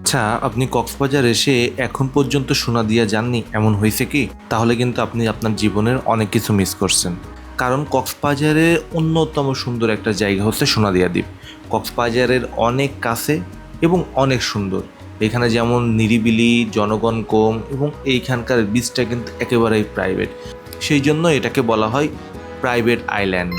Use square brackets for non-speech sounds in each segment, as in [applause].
আচ্ছা আপনি কক্সবাজার এসে এখন পর্যন্ত সোনা দিয়া যাননি, এমন হয়েছে কি? তাহলে কিন্তু আপনি আপনার জীবনের অনেক কিছু মিস করছেন। কারণ কক্সবাজারের অন্যতম সুন্দর একটা জায়গা হচ্ছে সোনাদিয়া দ্বীপ। কক্সবাজারের অনেক কাছে এবং অনেক সুন্দর। এখানে যেমন নিরিবিলি, জনগণ কম এবং এইখানকার বিচটা কিন্তু একেবারেই প্রাইভেট সেই জন্য এটাকে বলা হয় প্রাইভেট আইল্যান্ড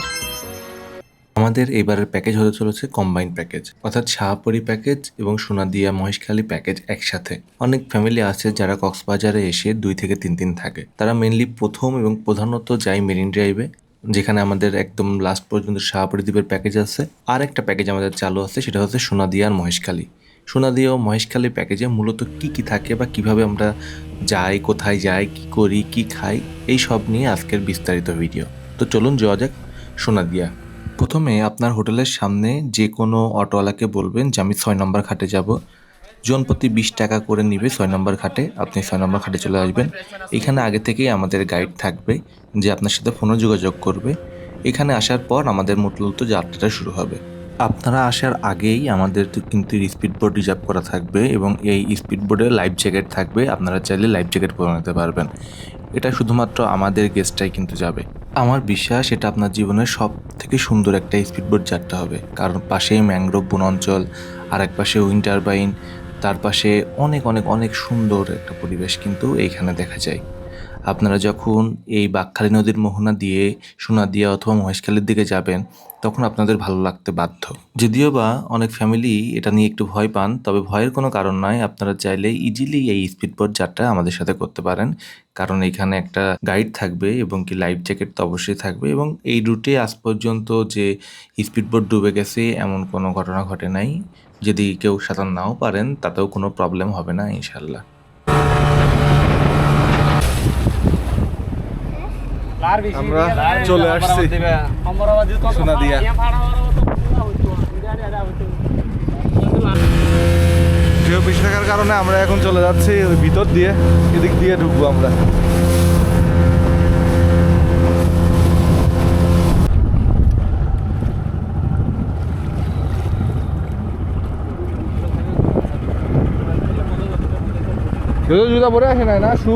আমাদের এবারের প্যাকেজ হতে চলেছে কম্বাইন প্যাকেজ অর্থাৎ শাহপুরি প্যাকেজ এবং সোনাদিয়া মহেশখালী প্যাকেজ একসাথে। অনেক ফ্যামিলি আছে যারা কক্সবাজারে এসে দুই থেকে তিন দিন থাকে। তারা মেনলি প্রথম এবং প্রধানত যায় মেরিন ড্রাইভে যেখানে আমাদের একদম লাস্ট পর্যন্ত শাহপুরি দ্বীপের প্যাকেজ আছে। আর একটা প্যাকেজ আমাদের চালু আছে, সেটা হচ্ছে সোনাদিয়া আর মহেশখালী। সোনাদিয়া ও মহেশখালী প্যাকেজে মূলত কি কি থাকে বা কীভাবে আমরা যাই, কোথায় যাই, কি করি, কি খাই, এই সব নিয়ে আজকের বিস্তারিত ভিডিও তো চলুন যাওয়া যাক সোনাদিয়া। প্রথমে আপনার হোটেলের সামনে যে কোনো অটোওয়ালাকে বলবেন যে, আমি ছয় নম্বর খাটে যাব। জন প্রতি বিশ টাকা করে নিবে ছয় নম্বর খাটে। আপনি ছয় নম্বর খাটে চলে আসবেন। এখানে আগে থেকেই আমাদের গাইড থাকবে যে, আপনার সাথে ফোনে যোগাযোগ করবে। এখানে আসার পর আমাদের মূলত যাত্রাটা শুরু হবে। আপনারা আসার আগেই আমাদের কিন্তু স্পিড বোট রিজার্ভ করা থাকবে এবং এই স্পিড বোর্ডে লাইফ জ্যাকেট থাকবে। আপনারা চাইলে লাইফ জ্যাকেট পরে নিতে পারবেন। এটা শুধুমাত্র আমাদের গেস্টটাই কিন্তু যাবে। আমার বিশ্বাস এটা আপনার জীবনের সব থেকে সুন্দর একটা স্পিডবোট যাত্রা হবে। কারণ পাশেই ম্যাংগ্রোভ বনাঞ্চল আর এক পাশে উইন্টার বাইন তার পাশে অনেক অনেক অনেক সুন্দর একটা পরিবেশ কিন্তু এইখানে দেখা যায়। আপনারা যখন এই বাকখালী নদীর মোহনা দিয়ে সোনা সোনাদিয়া অথবা মহেশখালীর দিকে যাবেন তখন আপনাদের ভালো লাগতে বাধ্য। যদিও বা অনেক ফ্যামিলি এটা নিয়ে একটু ভয় পান, তবে ভয়ের কোনো কারণ নয়, আপনারা চাইলে ইজিলি এই স্পিডবোট যাত্রা আমাদের সাথে করতে পারেন। কারণ এখানে একটা গাইড থাকবে এবং কি লাইফ জ্যাকেট তো অবশ্যই থাকবে এবং এই রুটে আজ পর্যন্ত যে স্পিডবোট ডুবে গেছে, এমন কোনো ঘটনা ঘটে নাই। যদি কেউ সাঁতার নাও পারেন, তাতেও কোনো প্রবলেম হবে না ইনশাল্লাহ আমরা চলে আসছি সোনাদিয়া ঢেউ বেশি থাকার কারণে আমরা এখন চলে যাচ্ছি ওই ভিতর দিয়ে এদিক দিয়ে ঢুকবো আমরা জুতা পরে আসে নাই না শু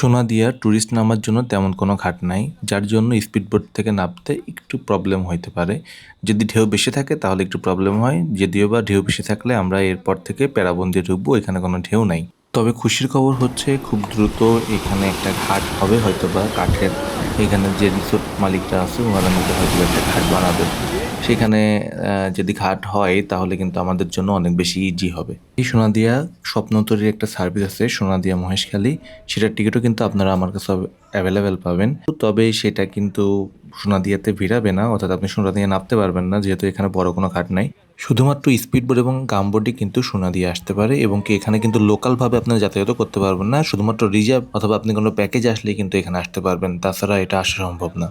সোনাদিয়ার ট্যুরিস্ট নামার জন্য তেমন কোনো ঘাট নাই, যার জন্য স্পিডবোট থেকে নামতে একটু প্রবলেম হইতে পারে। যদি ঢেউ বেশি থাকে তাহলে একটু প্রবলেম হয়, যদিও বা ঢেউ বেশি থাকলে আমরা এরপর থেকে প্যারাবন্দি ঢুকবো এখানে কোনো ঢেউ নাই। তবে খুশির খবর হচ্ছে খুব দ্রুত এখানে একটা ঘাট হবে হয়তো বা কাঠের, এখানে যে রিসোর্ট মালিকরা আছে, ওনারা মধ্যে হয়তো একটা ঘাট বানাবে। সেখানে যদি ঘাট হয়, তাহলে কিন্তু আমাদের জন্য অনেক বেশি ইজি হবে। এই সোনাদিয়া স্বপ্নতরীর একটা সার্ভিস আছে, সোনাদিয়া মহেশখালী। সেটার টিকিটও কিন্তু আপনারা আমার কাছে অ্যাভেলেবেল পাবেন। তবে সেটা কিন্তু সোনাদিয়াতে ভিড়াবে না, অর্থাৎ আপনি সোনাদিয়া নামতে পারবেন না, যেহেতু এখানে বড় কোনো ঘাট নাই। শুধুমাত্র স্পিডবোট এবং গামবোটই কিন্তু সোনা দিয়ে আসতে পারে এবং কি এখানে কিন্তু লোকালভাবে আপনারা যাতায়াতও করতে পারবেন না, শুধুমাত্র রিজার্ভ অথবা আপনি কোনো প্যাকেজ আসলেই কিন্তু এখানে আসতে পারবেন, তাছাড়া এটা আসা সম্ভব না।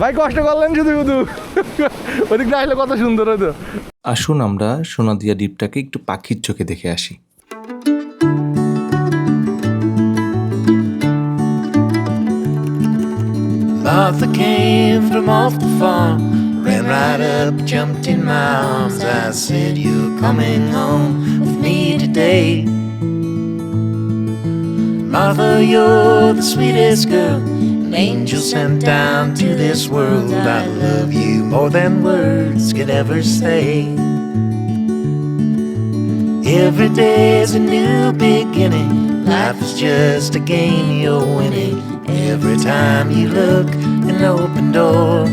ভাই কষ্ট করলেন শুধু শুধু ওদিকটা আসলে কত সুন্দর হতো আসুন আমরা সোনাদিয়া দ্বীপটাকে একটু পাখির চোখে দেখে আসি Martha came from off the farm, ran right up, jumped in my arms. I said, You're coming home with me today. Martha, you're the sweetest girl, angel sent down to this world. I love you more than words could ever say. Every day's a new beginning. Life is just a game you're winning. Every time you look, an open door.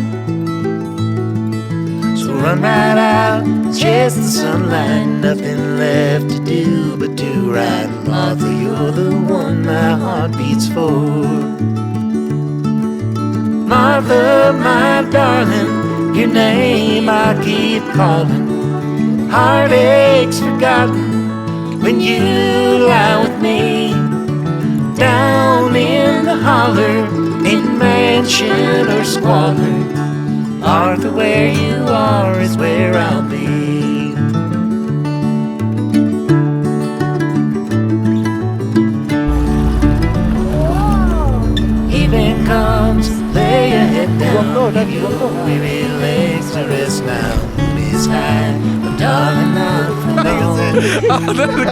So run right out, chase the sunlight. Nothing left to do but do right. Martha, you're the one my heart beats for. Martha, my darling, your name I keep calling. heartaches forgotten when you lie with me down in the holler, in mansion or squalor. Martha, where you are is where I'll be.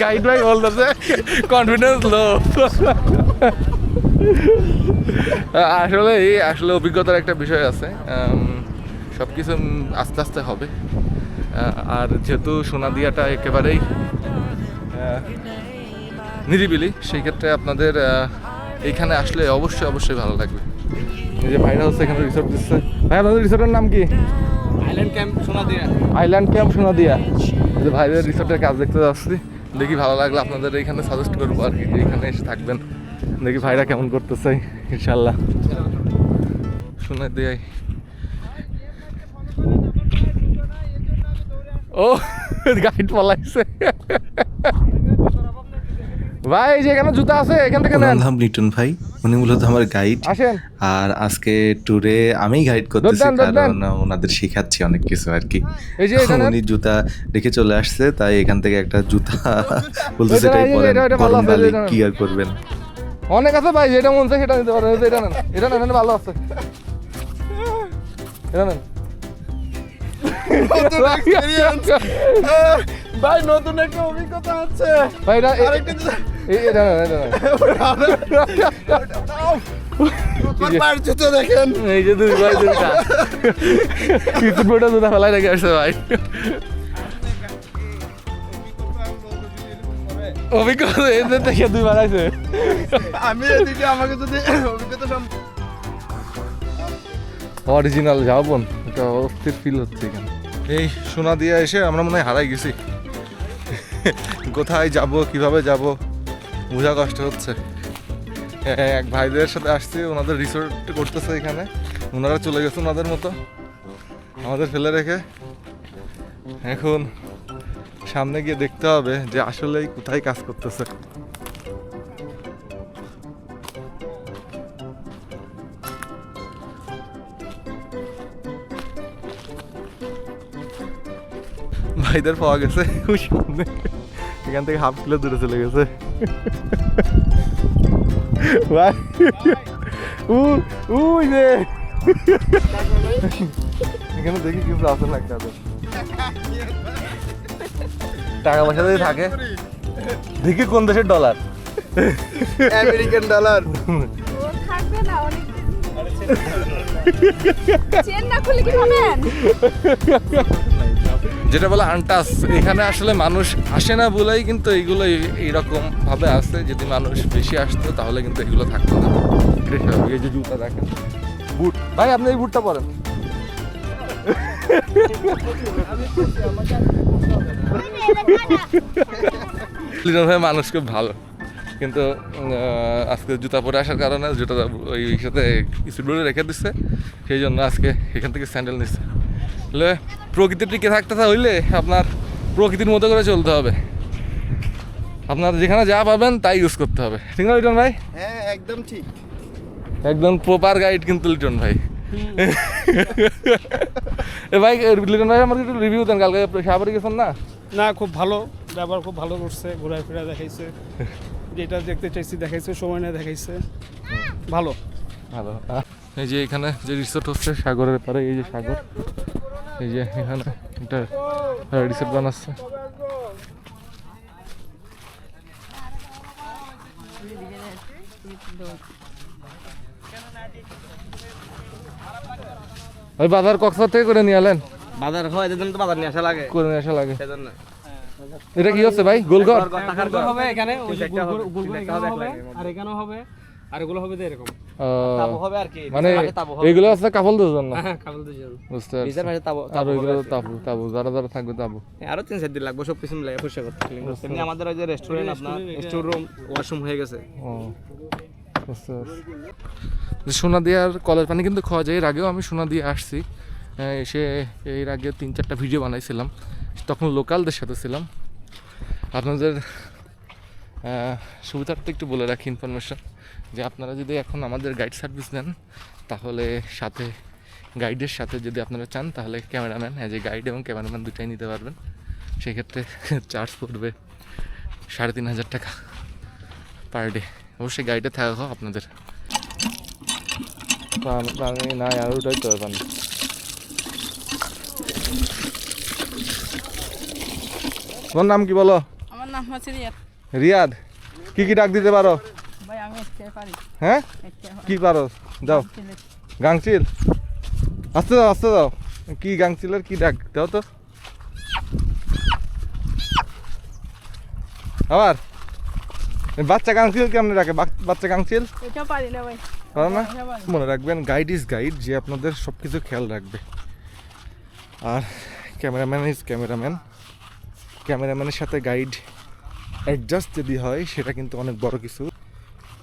Guide ভাই confidence আসলে এই আসলে অভিজ্ঞতার একটা বিষয় আছে। সব কিছু আস্তে আস্তে হবে। আর যেহেতু সোনাদিয়াটা একেবারেই নিরিবিলি, সেই ক্ষেত্রে আপনাদের এইখানে আসলে অবশ্যই অবশ্যই ভালো লাগবে। এই যে ভাইরা হচ্ছে এখানে রিসোর্ট দিচ্ছে। ভাই আপনাদের রিসোর্টের নাম কি? আইল্যান্ড ক্যাম্প শোনা দিয়ে আইল্যান্ড ক্যাম্প সোনাদিয়া। এই যে ভাইদের রিসোর্টের কাজ দেখতে যাচ্ছি। দেখি ভালো লাগলে আপনাদের এখানে সাজেস্ট করব আর কি এখানে এসে থাকবেন। দেখি ভাইরা কেমন করতেছে ইনশাল্লাহ শুনে দিয়ে ও গাইড পলাইছে। ভাই এই যে এখানে জুতা আছে এখান থেকে নেন। নাম লিটন ভাই। উনি মূলত আমার গাইড আসেন। আর আজকে ট্যুরে আমি গাইড করতেছি। কারণ ওনাদের শেখাচ্ছি অনেক কিছু আর কি। এই যে এখানে। উনি জুতা রেখে চলে আসছে তাই এখান থেকে একটা জুতা [laughs] বলতেছে এটা এটাই পরেন গরমকালে কি আর করবেন? অনেক আছে ভাই যেটা মন চায় সেটা নিতে পারেন এটা নেন এটা নেন ভালো আছে। এটা নেন। [laughs] ভাই নতুন একটা অভিজ্ঞতা আছে। ভাই এ- আরেকটা [laughs] জুতা- এই- দেখেন যে দুই ভাই দুইটা কিছু বড় দুটা ফেলাই রেখে আসছে ভাই। অভিজ্ঞতা এদের থেকে দুই বানাইছে আমি এদিকে আমাকে যদি অভিজ্ঞতা অরিজিনাল যাবন এটা অস্থির ফিল হচ্ছে এখানে। এই সোনা দিয়ে এসে আমরা মনে হয় হারাই গেছি। কোথায় যাব, কীভাবে যাব? বোঝা কষ্ট হচ্ছে। এক ভাইদের সাথে আসছি, ওনাদের রিসোর্ট করতেছে এখানে। ওনারা চলে গেছে ওনাদের মতো। আমাদের ফেলে রেখে। এখন সামনে গিয়ে দেখতে হবে যে আসলেই কোথায় কাজ করতেছে। ভাইদের পাওয়া গেছে। ওই সামনে এখান থেকে হাফ কিলো দূরে চলে গেছে। ভাই উ উই যে। এখানে দেখি কিছু আছে না কাজে টাকা পয়সা যদি থাকে দেখি কোন দেশের ডলার আমেরিকান ডলার থাকবে না অনেক চেন না খুলে কি যেটা বলে আনটাস এখানে আসলে মানুষ আসে না বলেই কিন্তু এইগুলো এই- এইরকম ভাবে আসে যদি মানুষ বেশি আসতো, তাহলে কিন্তু এগুলো থাকতো না। এই যে জুতা দেখেন। বুট। ভাই, আপনি এই বুটটা পরেন। ভাই, মানুষ খুব ভালো। কিন্তু আজকে জুতা পরে আসার কারণে জুতা ওই সাথে স্পিডবোর্ডে রেখে দিচ্ছে সেই জন্য আজকে এখান থেকে স্যান্ডেল নিচ্ছে প্রকৃতির টিকে থাকতে হইলে আপনার প্রকৃতির মতো করে চলতে হবে। আপনার যেখানে যা পাবেন তাই ইউজ করতে হবে। ঠিক না লিটন ভাই? হ্যাঁ একদম ঠিক। একদম প্রপার গাইড কিন্তু লিটন ভাই। এ ভাই লিটন ভাই আমার একটু রিভিউ দেন কালকে সাহাবারি গেছেন না? না খুব ভালো। ব্যবহার খুব ভালো করছে ঘোরা ফেরা দেখাইছে। যেটা দেখতে চাইছি দেখাইছে সময় না দেখাইছে। ভালো। ভালো। এই যে এখানে যে রিসোর্ট হচ্ছে সাগরের পারে এই যে সাগর। এই যে এখানে একটা রিসোর্ট বানাচ্ছে। ওই বাজার কক্সবাজার থেকে করে নিয়ে এলেন? বাজার হয় তো বাজার নিয়ে আসা লাগে। করে নিয়ে আসা লাগে। সেজন্য। এটা কি হচ্ছে ভাই? গোলঘর? হবে এখানে হবে আর এখানেও হবে। আর এগুলো হবে যে এরকম। আহ, তাবু হবে আর কি মানে কাপলদের জন্য হ্যাঁ বুঝতে পারছি। পাশে তাবু তাবু আর কি। তাবু তাবু যারা যারা থাকবে তাবু। আরও তিন চার দিন লাগবে সব কিছু করতে এমনি আমাদের ওই যে রেস্টুরেন্ট আপনার স্টোর রুম ওয়াশরুম হয়ে গেছে। ও বুঝতে পারছি। যে সোনা দিয়ার কলের পানি কিন্তু খাওয়া যায়। এর আগেও আমি সোনা দিয়ে আসছি এসে এর আগে তিন চারটা ভিডিও বানাইছিলাম। তখন লোকালদের সাথে ছিলাম। আপনাদের আহ, সুবিধার্থে একটু বলে রাখি ইনফরমেশন যে আপনারা যদি এখন আমাদের গাইড সার্ভিস নেন তাহলে সাথে গাইডের সাথে যদি আপনারা চান তাহলে ক্যামেরাম্যান অ্যাজ এ গাইড এবং ক্যামেরাম্যান দুটাই নিতে পারবেন। সেক্ষেত্রে চার্জ পড়বে সাড়ে তিন হাজার টাকা পার ডে অবশ্যই গাইডে থাকা হোক আপনাদের। পানি না আর ওটাই তো পানি। তোমার নাম কি বলো? আমার নাম হচ্ছে রিয়াদ। রিয়াদ কি কি ডাক দিতে পারো? ভাই আমি পারি। হ্যাঁ? কি পারো দাও গাংচিল? আসতে দাও আসতে দাও কি গাংচিলের কি ডাক? দাও তো। আবার? বাচ্চা গাংচিল কেমন রাখে বাচ- বাচ্চা গাংচিল? পারি না ভাই। না? মনে রাখবেন গাইড ইজ গাইড যে আপনাদের সব কিছু খেয়াল রাখবে। আর ক্যামেরাম্যান ইজ ক্যামেরাম্যান ক্যামেরাম্যানের সাথে গাইড অ্যাডজাস্ট যদি হয় সেটা কিন্তু অনেক বড় কিছু।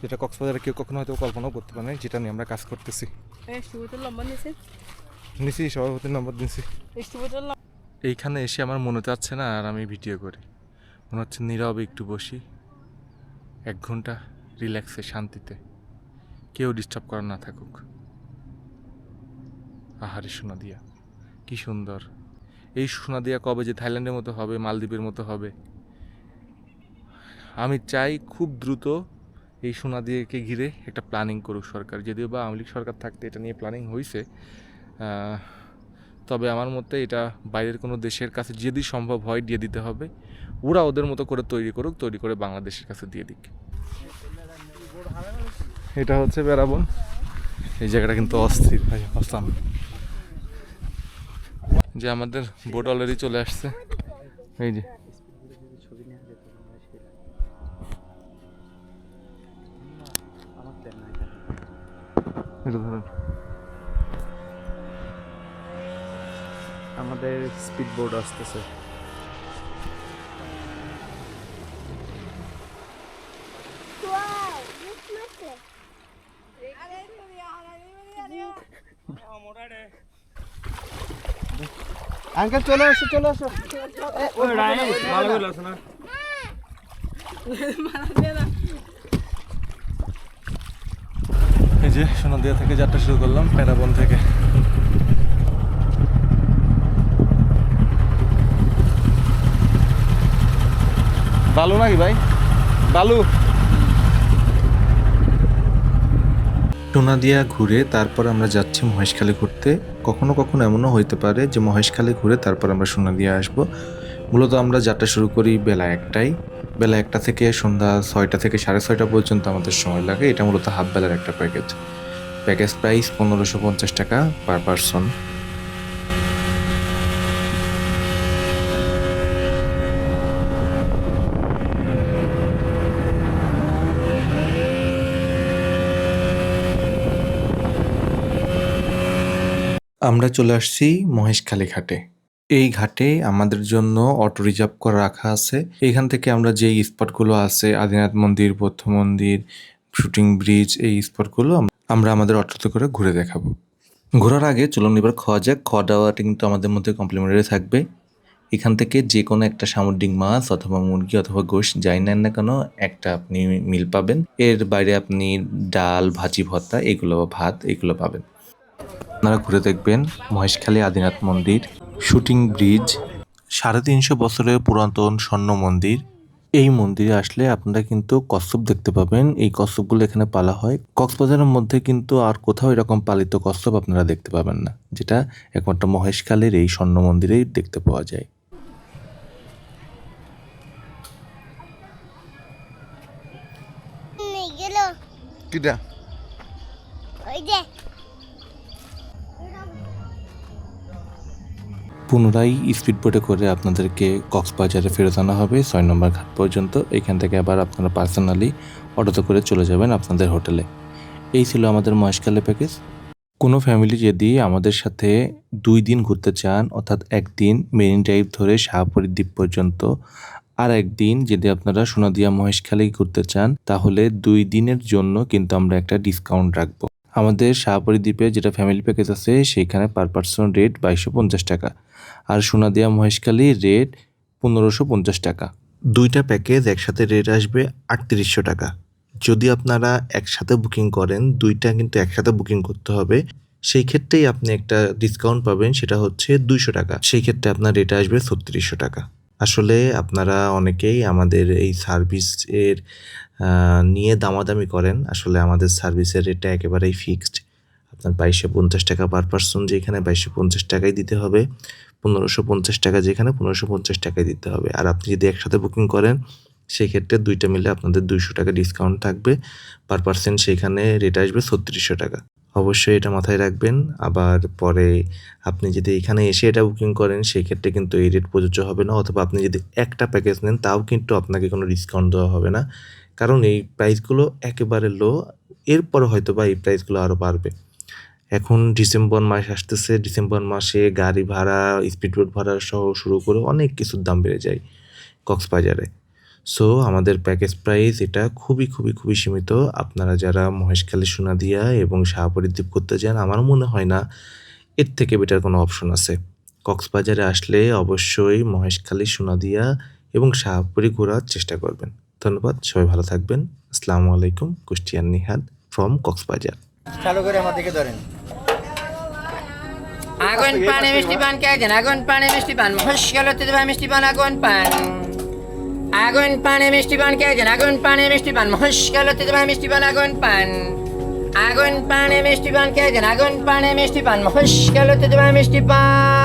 যেটা কক্সবাজারে কেউ কখনো হয়তো কল্পনাও করতে পারে না যেটা নিয়ে আমরা কাজ করতেছি। নিছি সভাপতির নম্বর লম্বা এইখানে এসে আমার মনে চাচ্ছে না আর আমি ভিডিও করি। মনে হচ্ছে নীরবে একটু বসি এক ঘণ্টা রিল্যাক্সে শান্তিতে। কেউ ডিস্টার্ব করা না থাকুক। আহারে সোনা দিয়া কি সুন্দর। এই সোনা দিয়া কবে যে থাইল্যান্ডের মতো হবে মালদ্বীপের মতো হবে। আমি চাই খুব দ্রুত এই সোনা দিয়েকে ঘিরে একটা প্ল্যানিং করুক সরকার। যদিও বা আওয়ামী লীগ সরকার থাকতে এটা নিয়ে প্ল্যানিং হয়েছে তবে আমার মতে এটা বাইরের কোনো দেশের কাছে যদি সম্ভব হয় দিয়ে দিতে হবে। ওরা ওদের মতো করে তৈরি করুক, তৈরি করে বাংলাদেশের কাছে দিয়ে দিক। এটা হচ্ছে বেড়াবন এই জায়গাটা কিন্তু অস্থির ভাই, অসাম। যে আমাদের বোট অলরেডি চলে আসছে। এই যে। এটা ধরেন। আমাদের স্পিড বোর্ড আসতেছে। আঙ্কেল চলে আসো চলে আসো। ভালো করে আসো না। [laughs] এই যে সোনাদিয়া থেকে যাত্রা শুরু করলাম, প্যারাবন থেকে। বালু নাকি ভাই? বালু সোনাদিয়া ঘুরে তারপর আমরা যাচ্ছি মহেশখালী ঘুরতে। কখনো কখনো এমনও হইতে পারে যে মহেশখালী ঘুরে তারপর আমরা সোনা সোনাদিয়া আসব। মূলত আমরা যাত্রা শুরু করি বেলা একটাই বেলা একটা থেকে সন্ধ্যা ছয়টা থেকে সাড়ে ছয়টা পর্যন্ত আমাদের সময় লাগে। এটা মূলত হাফ বেলার একটা প্যাকেজ। প্যাকেজ প্রাইস পনেরোশো পঞ্চাশ টাকা পার পারসন। আমরা চলে আসছি মহেশখালী ঘাটে। এই ঘাটে আমাদের জন্য অটো রিজার্ভ করে রাখা আছে। এখান থেকে আমরা যেই স্পটগুলো আছে, আদিনাথ মন্দির, বৌদ্ধ মন্দির শুটিং ব্রিজ এই স্পটগুলো আমরা আমাদের অটোতে করে ঘুরে দেখাবো। ঘোরার আগে চলুন এবার খাওয়া যাক। খাওয়া দাওয়াটা কিন্তু আমাদের মধ্যে কমপ্লিমেন্টারি থাকবে। এখান থেকে যে কোনো একটা সামুদ্রিক মাছ অথবা মুরগি অথবা গোশ, যাই নেন না কেন, একটা আপনি মিল পাবেন। এর বাইরে আপনি ডাল, ভাজি, ভর্তা, এগুলো ভাত, এগুলো পাবেন। আপনারা ঘুরে দেখবেন মহেশখালী আদিনাথ মন্দির। শুটিং ব্রিজ সাড়ে তিনশো বছরের পুরাতন স্বর্ণ মন্দির। এই মন্দিরে আসলে আপনারা কিন্তু কচ্ছপ দেখতে পাবেন। এই কচ্ছপগুলো এখানে পালা হয়। কক্সবাজারের মধ্যে কিন্তু আর কোথাও এরকম পালিত কচ্ছপ আপনারা দেখতে পাবেন না যেটা একমাত্র মহেশখালীর এই স্বর্ণ মন্দিরেই দেখতে পাওয়া যায়। কিটা? ওই যে পুনরায় স্পিড বোটে করে আপনাদেরকে কক্সবাজারে ফেরত আনা হবে। ছয় নম্বর ঘাট পর্যন্ত। এখান থেকে আবার আপনারা পার্সোনালি অটোতে করে চলে যাবেন আপনাদের হোটেলে এই ছিল আমাদের মহেশকালে প্যাকেজ কোনো ফ্যামিলি যদি আমাদের সাথে দুই দিন ঘুরতে চান, অর্থাৎ একদিন মেরিন ড্রাইভ ধরে শাহপুরী দ্বীপ পর্যন্ত, আর একদিন যদি আপনারা সোনাদিয়া মহেশখালী ঘুরতে চান, তাহলে দুই দিনের জন্য কিন্তু আমরা একটা ডিসকাউন্ট রাখব। আমাদের শাহপুরি দ্বীপে যেটা ফ্যামিলি প্যাকেজ আছে, সেইখানে পার পার্সন রেট বাইশশো পঞ্চাশ টাকা। আর সোনাদিয়া মহেশখালী রেট পনেরোশো পঞ্চাশ টাকা। দুইটা প্যাকেজ একসাথে রেট আসবে আটত্রিশশো টাকা। যদি আপনারা একসাথে বুকিং করেন, দুইটা কিন্তু একসাথে বুকিং করতে হবে। সেই ক্ষেত্রেই আপনি একটা ডিসকাউন্ট পাবেন, সেটা হচ্ছে দুইশো টাকা। সেই ক্ষেত্রে আপনার রেট আসবে ছত্রিশশো টাকা। আসলে আপনারা অনেকেই আমাদের এই সার্ভিসের নিয়ে দামাদামি করেন। আসলে আমাদের সার্ভিসের রেটটা একেবারেই ফিক্সড আপনার বাইশশো পঞ্চাশ টাকা পার পার্সন যেখানে বাইশশো পঞ্চাশ টাকাই দিতে হবে, পনেরোশো পঞ্চাশ টাকা যেখানে পনেরোশো পঞ্চাশ টাকায় দিতে হবে। আর আপনি যদি একসাথে বুকিং করেন সেই ক্ষেত্রে দুইটা মিলে আপনাদের দুইশো টাকা ডিসকাউন্ট থাকবে। পার পার্সেন্ট সেখানে রেট আসবে ছত্রিশশো টাকা। অবশ্যই এটা মাথায় রাখবেন। আবার পরে আপনি যদি এখানে এসে এটা বুকিং করেন সেই ক্ষেত্রে কিন্তু এই রেট প্রযোজ্য হবে না। অথবা আপনি যদি একটা প্যাকেজ নেন, তাও কিন্তু আপনাকে কোনো ডিসকাউন্ট দেওয়া হবে না। কারণ এই প্রাইসগুলো একেবারে লো এরপরে হয়তো বা এই প্রাইসগুলো আরও বাড়বে। এখন ডিসেম্বর মাস আসতেছে, ডিসেম্বর মাসে গাড়ি ভাড়া স্পিডবোট ভাড়া সহ শুরু করে অনেক কিছুর দাম বেড়ে যায় কক্সবাজারে। সো আমাদের প্যাকেজ প্রাইস এটা খুবই খুবই খুবই সীমিত। আপনারা যারা মহেশখালী সোনাদিয়া এবং শাহপুরী দ্বীপ করতে যান, আমার মনে হয় না এর থেকে বেটার কোনো অপশন আছে। কক্সবাজারে আসলে অবশ্যই মহেশখালী সোনাদিয়া এবং শাহপুরী ঘোরার চেষ্টা করবেন। ধন্যবাদ সবাই ভালো থাকবেন। আসসালামু আলাইকুম কুষ্টিয়ান নিহাদ ফ্রম কক্সবাজার। চালু করে আমার দিকে ধরেন। আগুন পানে মিষ্টি পান কে দেন আগুন পানে মিষ্টি পান। হস গেল তো দেবা মিষ্টি পান আগুন পান। আগুন পানে মিষ্টি পান কে দেন আগুন পানে মিষ্টি পান। হস গেল তো দেবা মিষ্টি পান আগুন পান। আগুন পানে মিষ্টি পান কে দেন আগুন পানে মিষ্টি পান। হস গেল তো দেবা মিষ্টি পান।